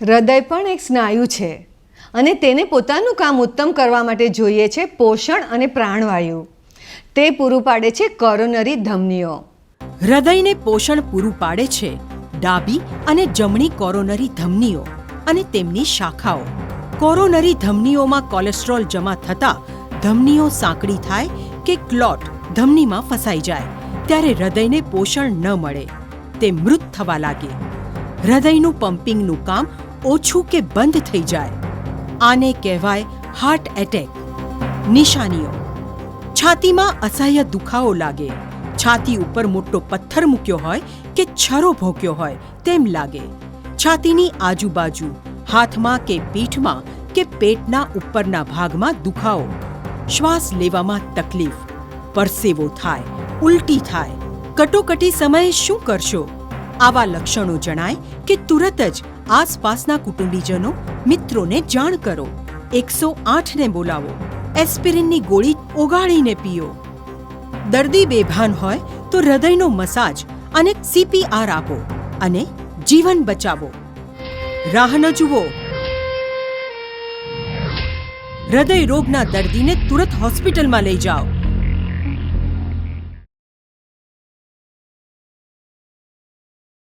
હૃદય પણ એક સ્નાયુ છે અને તેને પોતાનું કામ ઉત્તમ કરવા માટે જોઈએ છે પોષણ અને પ્રાણવાયુ. તે પૂરું પાડે છે કોરોનરી ધમનીઓ. હૃદયને પોષણ પૂરું પાડે છે ડાબી અને જમણી કોરોનરી ધમનીઓ અને તેમની શાખાઓ. કોરોનરી ધમનીઓમાં કોલેસ્ટ્રોલ જમા થતા ધમનીઓ સાંકડી થાય કે ક્લોટ ધમનીમાં ફસાઈ જાય, ત્યારે હૃદયને પોષણ ન મળે. તે મૃત થવા લાગે. હૃદયનું પમ્પિંગનું કામ ઓછું કે બંધ થઈ જાય. આને કહેવાય હાર્ટ એટેક નિશાનીઓ. છાતીમાં અસહ્ય દુખાવો લાગે. છાતી ઉપર મોટો પથ્થર મૂક્યો હોય કે છરો ભોંક્યો હોય તેમ લાગે. છાતીની આજુબાજુ, હાથમાં કે પીઠમાં કે પેટના ઉપરના ભાગમાં દુખાવો. શ્વાસ લેવામાં તકલીફ. પરસેવો થાય, ઉલટી થાય. કટોકટી સમયે શું કરશો? આવા લક્ષણો જણાય કે તુરત જ આસપાસના કુટુંબીજનો મિત્રોને જાણ કરો. એકસો આઠને બોલાવો. એસ્પિરિનની ગોળી ઓગાળીને પીઓ. દર્દી બેભાન હોય તો હૃદયનો મસાજ અને સીપીઆર આપો અને જીવન બચાવો. રાહ ન જુઓ. હૃદય રોગના દર્દીને તુરત હોસ્પિટલમાં લઈ જાઓ.